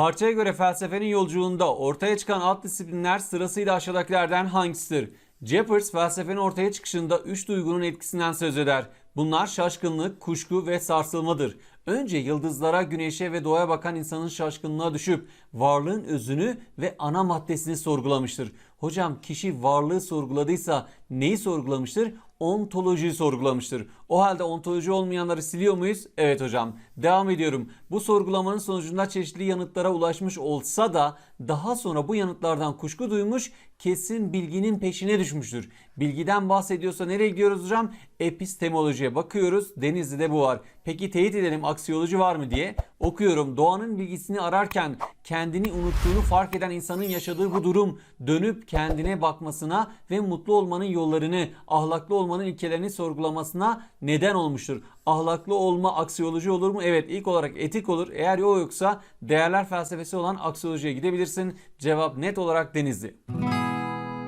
Parçaya göre felsefenin yolculuğunda ortaya çıkan alt disiplinler sırasıyla aşağıdakilerden hangisidir? Jeffers felsefenin ortaya çıkışında üç duygunun etkisinden söz eder. Bunlar şaşkınlık, kuşku ve sarsılmadır. Önce yıldızlara, güneşe ve doğaya bakan insanın şaşkınlığa düşüp varlığın özünü ve ana maddesini sorgulamıştır. Hocam kişi varlığı sorguladıysa neyi sorgulamıştır? Ontolojiyi sorgulamıştır. O halde ontoloji olmayanları siliyor muyuz? Evet hocam. Devam ediyorum. Bu sorgulamanın sonucunda çeşitli yanıtlara ulaşmış olsa da daha sonra bu yanıtlardan kuşku duymuş, kesin bilginin peşine düşmüştür. Bilgiden bahsediyorsa nereye gidiyoruz hocam? Epistemolojiye bakıyoruz. Denizli'de bu var. Peki teyit edelim aksiyoloji var mı diye. Okuyorum. Doğanın bilgisini ararken kendini unuttuğunu fark eden insanın yaşadığı bu durum dönüp kendine bakmasına ve mutlu olmanın yollarını, ahlaklı olmanın ilkelerini sorgulamasına neden olmuştur. Ahlaklı olma aksiyoloji olur mu? Evet ilk olarak etik olur. Eğer o yoksa değerler felsefesi olan aksiyolojiye gidebilirsin. Cevap net olarak Denizli.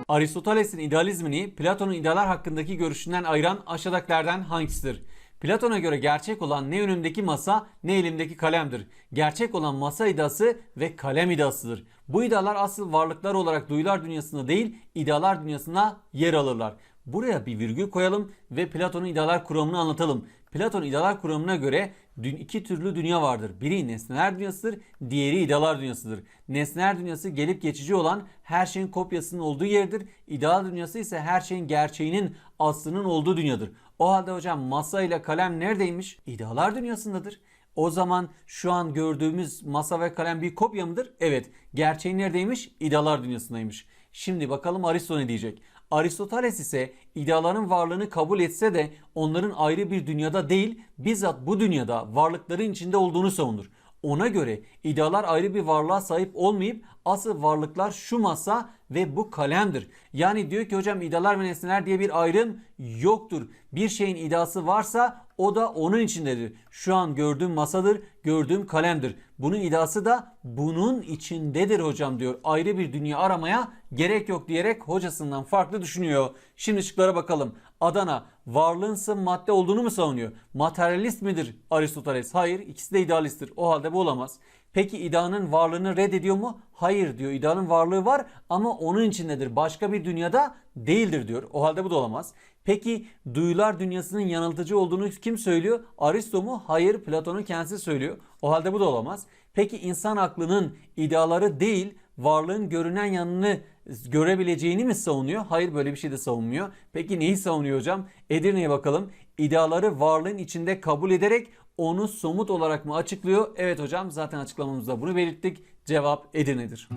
Aristoteles'in idealizmini Platon'un idealar hakkındaki görüşünden ayıran aşağıdakilerden hangisidir? Platon'a göre gerçek olan ne önümdeki masa ne elimdeki kalemdir. Gerçek olan masa iddiası ve kalem iddiasıdır. Bu iddialar asıl varlıklar olarak duyular dünyasında değil idealar dünyasında yer alırlar. Buraya bir virgül koyalım ve Platon'un idealar kuramını anlatalım. Platon idealar kuramına göre iki türlü dünya vardır. Biri nesneler dünyasıdır, diğeri idealar dünyasıdır. Nesneler dünyası gelip geçici olan her şeyin kopyasının olduğu yerdir. İdeal dünyası ise her şeyin gerçeğinin aslının olduğu dünyadır. O halde hocam masa ile kalem neredeymiş? İdealar dünyasındadır. O zaman şu an gördüğümüz masa ve kalem bir kopya mıdır? Evet. Gerçeğin neredeymiş? İdealar dünyasındaymış. Şimdi bakalım Aristo ne diyecek? Aristoteles ise ideaların varlığını kabul etse de onların ayrı bir dünyada değil bizzat bu dünyada varlıkların içinde olduğunu savunur. Ona göre idealar ayrı bir varlığa sahip olmayıp asıl varlıklar şu masa ve bu kalemdir. Yani diyor ki hocam idealar ve nesneler diye bir ayrım yoktur. Bir şeyin iddiası varsa o da onun içindedir. Şu an gördüğüm masadır, gördüğüm kalemdir. Bunun iddiası da bunun içindedir hocam diyor. Ayrı bir dünya aramaya gerek yok diyerek hocasından farklı düşünüyor. Şimdi şıklara bakalım. Adana varlığın sım madde olduğunu mu savunuyor? Materyalist midir Aristoteles? Hayır ikisi de idealisttir. O halde bu olamaz. Peki idanın varlığını reddediyor mu? Hayır diyor. İdanın varlığı var ama onun içindedir. Başka bir dünyada değildir diyor. O halde bu da olamaz. Peki duyular dünyasının yanıltıcı olduğunu kim söylüyor? Aristo mu? Hayır Platon'un kendisi söylüyor. O halde bu da olamaz. Peki insan aklının ideaları değil varlığın görünen yanını görebileceğini mi savunuyor? Hayır böyle bir şey de savunmuyor. Peki neyi savunuyor hocam? Edirne'ye bakalım. İdeaları varlığın içinde kabul ederek onu somut olarak mı açıklıyor? Evet hocam zaten açıklamamızda bunu belirttik. Cevap Edirne'dir.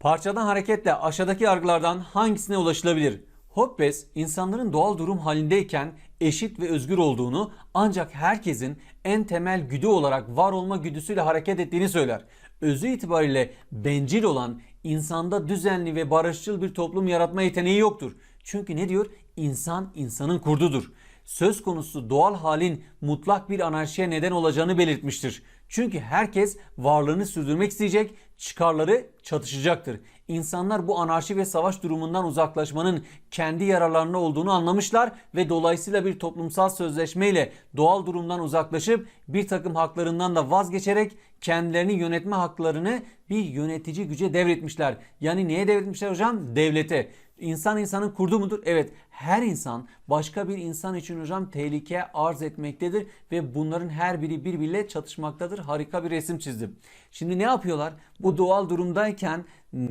Parçadan hareketle aşağıdaki yargılardan hangisine ulaşılabilir? Hobbes insanların doğal durum halindeyken eşit ve özgür olduğunu ancak herkesin en temel güdü olarak var olma güdüsüyle hareket ettiğini söyler. Özü itibariyle bencil olan insanda düzenli ve barışçıl bir toplum yaratma yeteneği yoktur. Çünkü ne diyor? İnsan insanın kurdudur. Söz konusu doğal halin mutlak bir anarşiye neden olacağını belirtmiştir. Çünkü herkes varlığını sürdürmek isteyecek, çıkarları çatışacaktır. İnsanlar bu anarşi ve savaş durumundan uzaklaşmanın kendi yararlarına olduğunu anlamışlar ve dolayısıyla bir toplumsal sözleşmeyle doğal durumdan uzaklaşıp bir takım haklarından da vazgeçerek kendilerini yönetme haklarını bir yönetici güce devretmişler. Yani neye devretmişler hocam? Devlete. İnsan insanın kurdu mudur? Evet. Her insan başka bir insan için hocam tehlike arz etmektedir ve bunların her biri birbiriyle çatışmaktadır. Harika bir resim çizdim. Şimdi ne yapıyorlar? Bu doğal durumdayken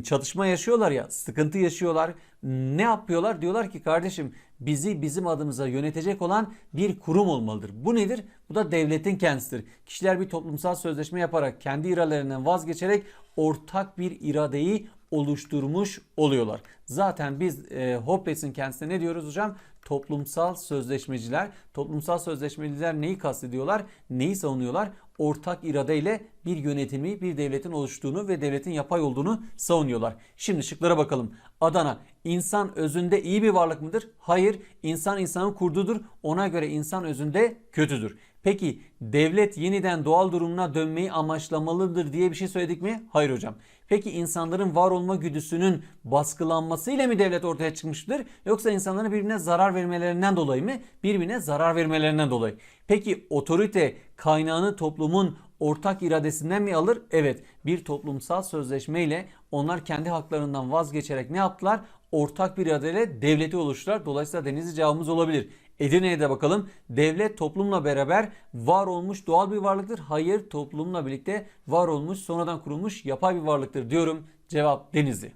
çatışma yaşıyorlar ya, sıkıntı yaşıyorlar. Ne yapıyorlar? Diyorlar ki kardeşim bizi bizim adımıza yönetecek olan bir kurum olmalıdır. Bu nedir? Bu da devletin kendisidir. Kişiler bir toplumsal sözleşme yaparak kendi iradelerinden vazgeçerek ortak bir iradeyi oluşturmuş oluyorlar. Zaten biz e, Hobbes'in kendisine ne diyoruz hocam? Toplumsal sözleşmeciler. Toplumsal sözleşmeciler neyi kastediyorlar? Neyi savunuyorlar? Ortak iradeyle bir yönetimi, bir devletin oluştuğunu ve devletin yapay olduğunu savunuyorlar. Şimdi şıklara bakalım. Adana, insan özünde iyi bir varlık mıdır? Hayır, insan insanın kurdudur. Ona göre insan özünde kötüdür. Peki devlet yeniden doğal durumuna dönmeyi amaçlamalıdır diye bir şey söyledik mi? Hayır hocam. Peki insanların var olma güdüsünün baskılanmasıyla mı devlet ortaya çıkmıştır? Yoksa insanların birbirine zarar vermelerinden dolayı mı? Birbirine zarar vermelerinden dolayı. Peki otorite kaynağını toplumun ortak iradesinden mi alır? Evet. Bir toplumsal sözleşme ile onlar kendi haklarından vazgeçerek ne yaptılar? Ortak bir iradeyle devleti oluşturdular. Dolayısıyla denizli cevabımız olabilir. Edirne'ye de bakalım. Devlet toplumla beraber var olmuş doğal bir varlıktır. Hayır toplumla birlikte var olmuş sonradan kurulmuş yapay bir varlıktır diyorum. Cevap Denizli.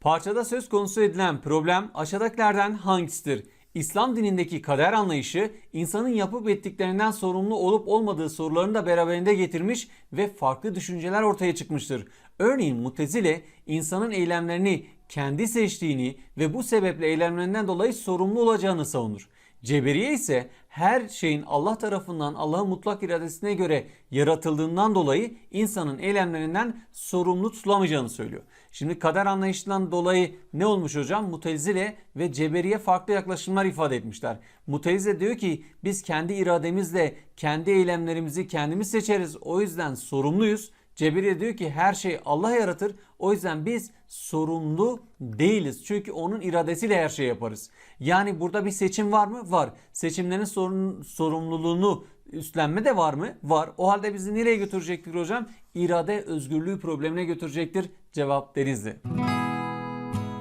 Parçada söz konusu edilen problem aşağıdakilerden hangisidir? İslam dinindeki kader anlayışı insanın yapıp ettiklerinden sorumlu olup olmadığı sorularını da beraberinde getirmiş ve farklı düşünceler ortaya çıkmıştır. Örneğin Mutezile insanın eylemlerini kendi seçtiğini ve bu sebeple eylemlerinden dolayı sorumlu olacağını savunur. Ceberiye ise her şeyin Allah tarafından Allah'ın mutlak iradesine göre yaratıldığından dolayı insanın eylemlerinden sorumlu tutulamayacağını söylüyor. Şimdi kader anlayışından dolayı ne olmuş hocam? Mutezile ve Ceberiye farklı yaklaşımlar ifade etmişler. Mutezile diyor ki biz kendi irademizle kendi eylemlerimizi kendimiz seçeriz. O yüzden sorumluyuz. Ceberiye diyor ki her şey Allah yaratır. O yüzden biz sorumlu değiliz. Çünkü onun iradesiyle her şeyi yaparız. Yani burada bir seçim var mı? Var. Seçimlerin sorun, sorumluluğunu üstlenme de var mı? Var. O halde bizi nereye götürecektir hocam? İrade özgürlüğü problemine götürecektir. Cevap Denizli.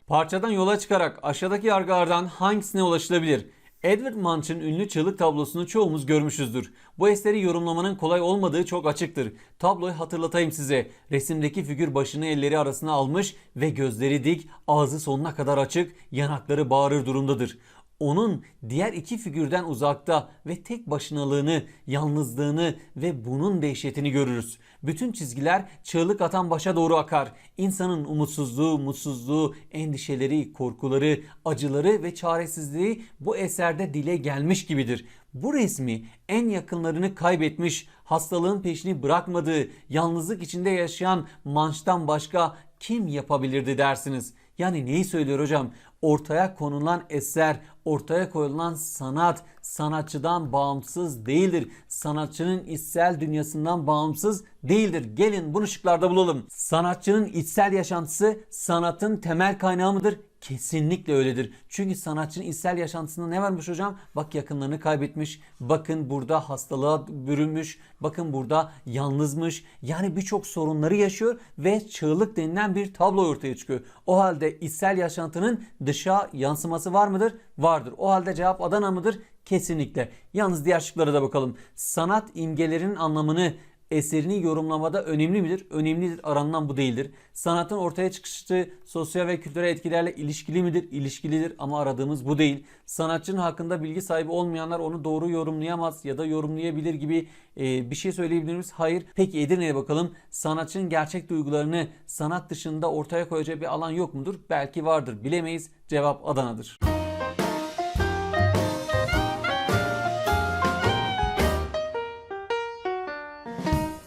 Parçadan yola çıkarak aşağıdaki yargılardan hangisine ulaşılabilir? Edward Munch'ın ünlü çığlık tablosunu çoğumuz görmüşüzdür. Bu eseri yorumlamanın kolay olmadığı çok açıktır. Tabloyu hatırlatayım size. Resimdeki figür başını elleri arasına almış ve gözleri dik, ağzı sonuna kadar açık, yanakları bağırır durumdadır. Onun diğer iki figürden uzakta ve tek başınalığını, yalnızlığını ve bunun dehşetini görürüz. Bütün çizgiler çığlık atan başa doğru akar. İnsanın umutsuzluğu, mutsuzluğu, endişeleri, korkuları, acıları ve çaresizliği bu eserde dile gelmiş gibidir. Bu resmi en yakınlarını kaybetmiş, hastalığın peşini bırakmadığı, yalnızlık içinde yaşayan Manç'tan başka kim yapabilirdi dersiniz? Yani neyi söylüyor hocam? Ortaya konulan eser, ortaya koyulan sanat sanatçıdan bağımsız değildir. Sanatçının içsel dünyasından bağımsız değildir. Gelin bunu şıklarda bulalım. Sanatçının içsel yaşantısı sanatın temel kaynağı mıdır? Kesinlikle öyledir. Çünkü sanatçının içsel yaşantısında ne varmış hocam? Bak yakınlarını kaybetmiş. Bakın burada hastalığa bürünmüş. Bakın burada yalnızmış. Yani birçok sorunları yaşıyor ve çığlık denilen bir tablo ortaya çıkıyor. O halde içsel yaşantının dışa yansıması var mıdır? Vardır. O halde cevap Adana mıdır? Kesinlikle. Yalnız diğer şıklara da bakalım. Sanat imgelerinin anlamını eserini yorumlamada önemli midir? Önemlidir. Aranılan bu değildir. Sanatın ortaya çıkışı sosyal ve kültürel etkilerle ilişkili midir? İlişkilidir ama aradığımız bu değil. Sanatçının hakkında bilgi sahibi olmayanlar onu doğru yorumlayamaz ya da yorumlayabilir gibi e, bir şey söyleyebilir miyiz? Hayır. Peki Edirne'ye bakalım. Sanatçının gerçek duygularını sanat dışında ortaya koyacağı bir alan yok mudur? Belki vardır. Bilemeyiz. Cevap Adana'dır.